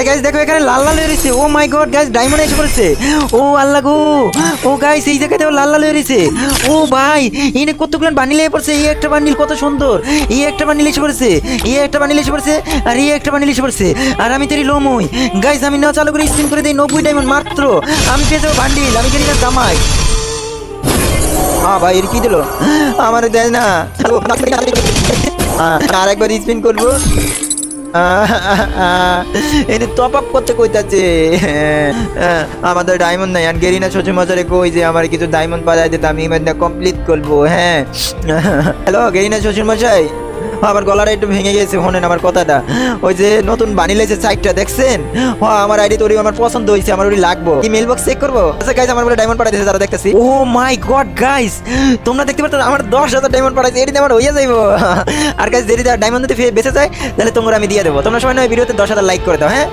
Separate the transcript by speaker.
Speaker 1: আরে গাইস দেখো এখানে লাল লাল রয়েছে। ও মাই গড গাইস ডায়মন্ড এসে পড়েছে। ও আল্লাহ গো। ও গাইস এই জায়গাতেও লাল লাল রয়েছে। ও ভাই এনে কতগুলো বান্ডিল এসে পড়ছে এই একটা বান্ডিল কত সুন্দর। এই একটা বান্ডিল এসে পড়েছে এই একটা বান্ডিল এসে পড়েছে আর এই একটা বান্ডিল এসে পড়ছে। আর আমি তেরি লোমই। গাইস আমি না চালু করে স্পিন করে দিই নব্বই ডায়মন্ড মাত্র। আমি পেয়ে যাব বান্ডিল আমি জানি না জামাই। হ্যাঁ ভাই এর কি দিল? আমার দেয় না। আর একবার স্পিন করব। এনে টপ আপ করতে কইতাছে। আমাদের ডায়মন্ড নাই। আর গেরিনা শ্বশুর মশারে কই যে, আমার কিছু ডায়মন্ড পাওয়া যায় আমি ইভেন্টটা কমপ্লিট করব। হ্যাঁ। হ্যালো, গেরিনা শ্বশুর মশাই? আমার গলাটা একটু ভেঙে গেছে, শোনেন আমার কথাটা। ওই যে নতুন বানিয়েছে সাইটটা, দেখছেন? ও আমার আইডি তোর আমার পছন্দ হয়েছে, আমার ওই লাগবো। কি মেল বক্স চেক করব? আচ্ছা গাইজ আমার বলে ডায়মন্ড পাঠাইছে যারা দেখতেছি। ও মাই গড গাইস তোমরা দেখতে পাচ্ছ আমার দশ হাজার ডায়মন্ড পাঠাইছে এটি আমার হইয়া যাইবো। আর গাইজ যদি ডায়মন্ড যদি বেঁচে যায়, তাহলে তোমরা আমি দিয়ে দেবো। তোমরা সবাই না ভিডিওতে দশ হাজার লাইক করে দাও হ্যাঁ?